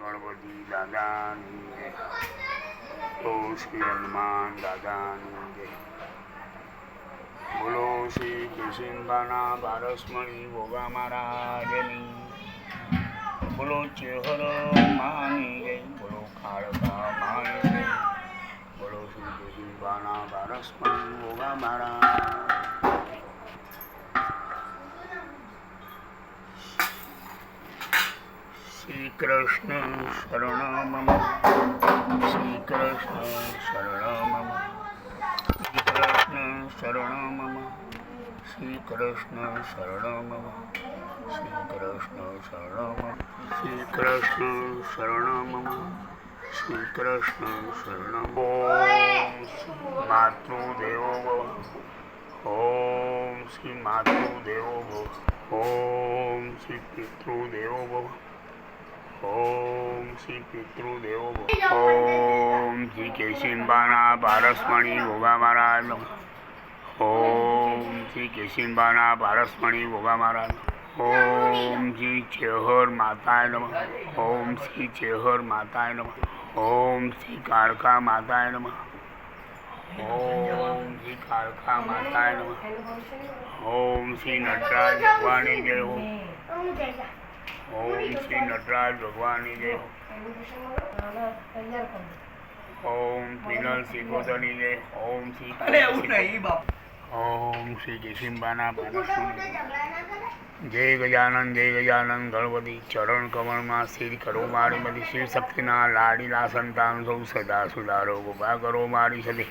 ગણપતિ દાદાની જય તો શ્રી હનુમાન દાદાની જય બોલો શ્રી કિશનબાના બારસમણી ભોગા મહારાજની બોલો ચેહર માની જય બોલો ખાડકા માની જય બોલો શ્રી કિશનબાના બારસમણી ભોગા મહારાજ શ્રી કૃષ્ણ શરણ મમ શ્રી કૃષ્ણ શરણ મમ શ્રી કૃષ્ણ શરણ મમ શ્રી કૃષ્ણ શરણ મમ શરણમ શ્રીકૃષ્ણ શરણમ શ્રીકૃષ્ણ શરણમ શ્રીકૃષ્ણ શરણમ શ્રીકૃષ્ણ શરણમ શ્રીકૃષ્ણ શરણમ શ્રીકૃષ્ણ શરણમ માતૃદેવો ઓમ શ્રી માતૃદેવો ઓમ શ્રી પિતૃદેવો ભવ ઓમ શ્રી પિતૃદેવો ઓમ શ્રી કેશિંબાના પારસમણી ભોગા મહારાજ. ઓમ શ્રી કેશિંબાના પારસમણી ભોગા મહારાજ. ઓમ શ્રી ચેહર માતાય નમ. ઓમ શ્રી ચેહર માતાય નમ. ઓમ શ્રી કાળકા માતાય નમ. ઓમ શ્રી કાળકા માતાય નમ. ઓમ શ્રી નટરાજ ભગવાની જય હો. ઓમ શ્રી નટરાજ ભગવાનની જય. ઓમ પિનલ સિકોતરની જય. ઓમ શ્રી ઓમ શ્રી કેશિંબાના જય ગજાનંદ જય ગજાનંદ ગણપતિ ચરણ કમળમાં સ્થિર કરો મારી બધી શિવ શક્તિના લાડીલા સંતાન સૌ સદા સુધારો ગોપા કરો મારી સદી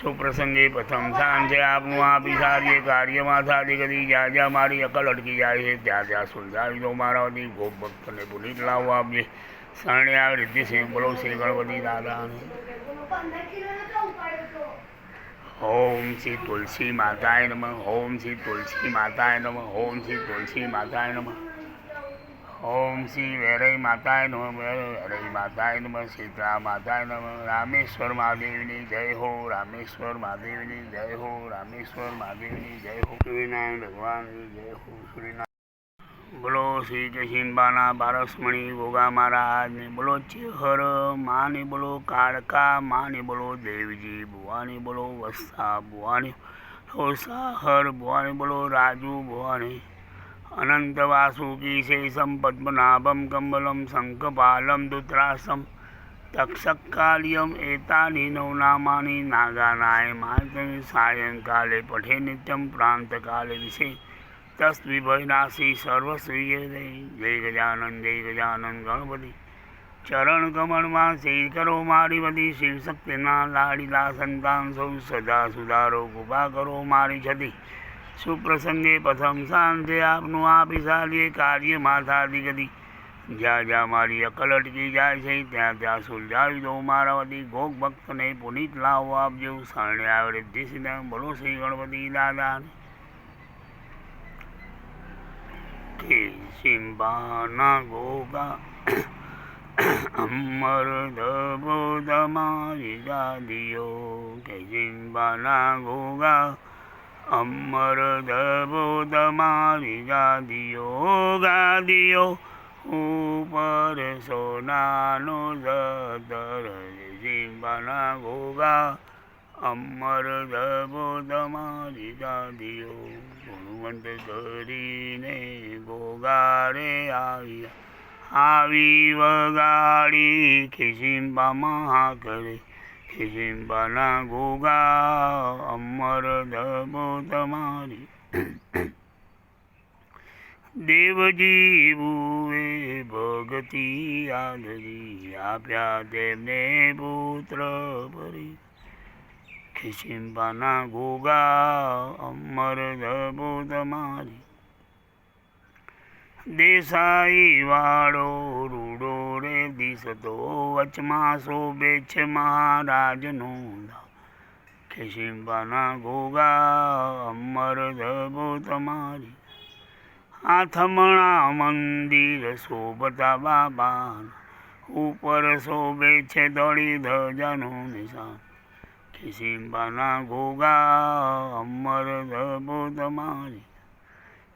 સુપ્રસંગે પ્રથમ સ્થાન છે આપનું આપી સારીએ કાર્યમાં સારી કરી જ્યાં જ્યાં મારી અકલ અટકી જાય છે ત્યાં ત્યાં સુલઝાવી દો મારાથી ગોપ ભક્તને પુનિત લાવો આપજે શરણે આવે રીતે સિંહ બોલો શ્રી ગણપતિ દાદા ઓમ શ્રી તુલસી માતાય નમઃ ઓમ શ્રી તુલસી માતાય નમઃ ઓમ શ્રી તુલસી માતાય નમઃ ઓમ શ્રી વેરઈ માતાય નમઃ વેરઈ માતાય નમ, સીતા માતાય નમ, રામેશ્વર મહાદેવની જય હો, રામેશ્વર મહાદેવની જય હો, રામેશ્વર મહાદેવની જય હો, સૂર્યનારાયણ ભગવાનની જય હો, સૂર્યનારાયણ. બોલો શ્રી જશિંબાના બારસમણી ગોગા મહારાજને, બોલો ચેહર માને બોલો કાળકા, માને બોલો દેવજી, ભુવાની બોલો વસ્તા ભુવાની સાહર, ભુવાની બોલો રાજુ, ભુવાની અનંત पद्मनाभं કમલમ શંખપાલમ દુત્રાસમ તક્ષકાલ્યમ એતાની નવનામાની નાગાનાય માતમી સાયંકાલે પઠે નિત્યમ પ્રાંતકાલે વિશે તસ્વિભયનાશી સર્વસ્વીય જય ગજાનંદ જય ગજાનંદ ગણપતિ ચરણ કમળમાં શેર કરો મારી બધી શિવશક્તિના લાડીલા સંતાન સૌ સદા સુધારો કૃપા કરો મારી છતી સુપ્રસંગે પ્રથમ સાંજે આપનું આપી સાલીએ કાર્ય માથા ગદી જ્યાં જ્યાં મારી અકલ અટકી જાય છે, ત્યાં ત્યાં સુલઝાવી દઉં મારા વતી. ગોગ ભક્તને પુનિત લાવો આપજો શરણે આવડે સિદ્ધ બોલો શ્રી ગણપતિ દાદા સિંબાના ગોગા અમર ધબો તમારી દાદીઓ કે સિંબાના ગોગા અમર ધબો તમારી ગાદીઓ ગાદીઓ, ઉપર સોનાનો જતર સિંબાના ગોગા અમર ધબો તમારી ગાદીઓ, ગુણવંત કરીને ગોગારે આવ્યા આવી વગાડી ખિસિંબામાં કરે ખિસિંબાના ગોગા અમર ધબો તમારી. દેવજી બુએ ભગતિ આદરી આપ્યા તેમને પુત્ર ભરી. ખિસિંબાના ગોગા અમર ધબો તમારી. દેસાઈ વાળો રૂડો રે દિશતો વચમાં શોભે છે મહારાજનો ખિસિંબાના ગોગા અમર ધબો તમારી. આથમણા મંદિર શોભતા બાબા ઉપર શોભે છે દળી ધજાનું નિશાન. ખિસિંબાના ગોગા અમર ધબો તમારી.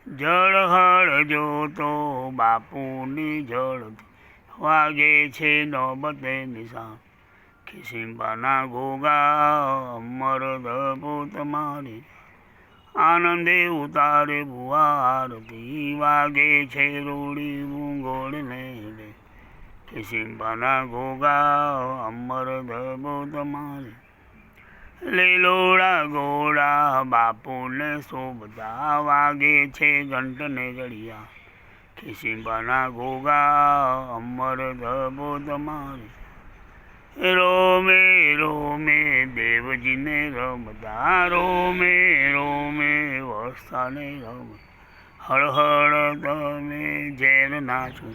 જળ હળ જોતો બાપુની જળ વાગે છે નોબતે નિશાન. ખિસિંબાના ગોગા અમર ધબો મારી. આનંદે ઉતારે ભુવા વાગે છે રોડી ભૂંગોળ ને લે ખિસિંબાના ગોગા અમર ધબો તમારી લીલોડા ગોળા બાપુને શોભતા વાગે છે ઘંટને ઘડિયા ખિસિંબાના ગોગા અમર ધબો તમારે રોમે રોમે દેવજીને રમતા, રોમે રોમે વસ્તાને રમ. હળહળ હળ તમે ઝેર નાચો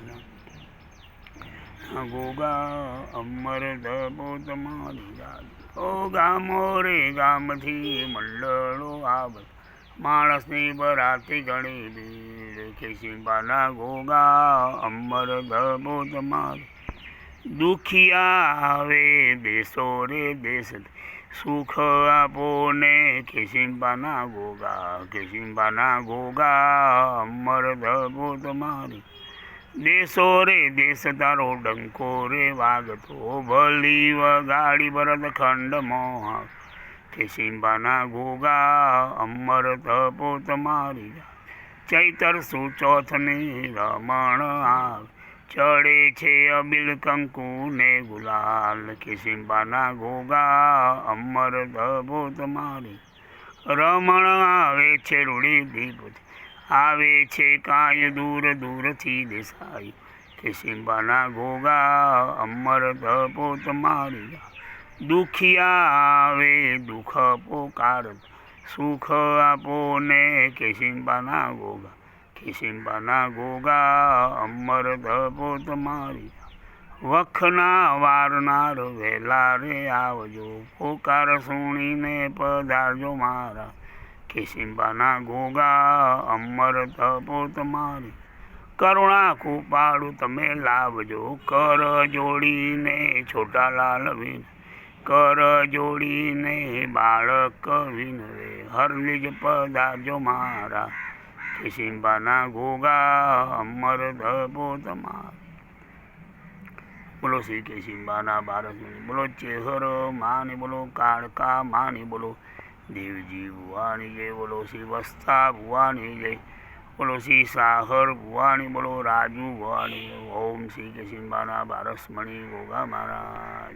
ગોગા અમર ધબો તમારી યાદ ઓ ગામો રે ગામથી મંડળો આવે. માણસની બરાતી ઘણી ભીડ ખિસિંબાના ગોગા અમર ધબો તમારી દુખિયા આવે દેશો રે દેશ સુખ આપો ને ખિસિંબાના ગોગા ખિસિંબાના ગોગા અમર ધબો તમારી દેશો રે, દેશ તારો ડંકો રે, વાગતો ભલી વગાડી ભરત ખંડ મોહ ખિસિંબાના ગોગા અમર તપો તમારી ચૈતર સુચોથની રમણ આવે ચડે છે અબિલ કંકુ ને ગુલાલ કિસિંબાના ગોગા અમર તપો તમારી રમણ આવે છે રૂડી દીપથી આવે છે કાંઈ દૂર દૂરથી દેસાઈ. કિસિંબાના ગોગા અમર ધબો તમારી દુખિયા આવે, દુઃખ પોકાર. સુખ આપો ને કિસિંબાના ગોગા કિસિંબાના ગોગા અમર ધબો તમારી વખના વારનાર વહેલા રે આવજો, પોકાર સુણીને પધારજો મારા. કિસિંબાના ગોગા, અમર તપો તમારી કરુણા કૃપાળું તમે લાવજો, કર જોડીને છોટા લાલ વિન. કર જોડીને બાળક વિન વિનવે હરલીજ પધારજો મારા. કિસિંબાના ગોગા, અમર તપો તમારી બોલો શ્રી કેસિંબાના બાળક બોલો ચેહર માની, બોલો કાળકા માની, બોલો દેવજી ભુવાની જય બોલો શ્રી વસ્તા ભુવાની જય બોલો શ્રી સાહર ભુવાની બોલો રાજુ ભુવાની ઓમ શ્રી કેસિંબાના બારસમણી ગોગા મહારાજ.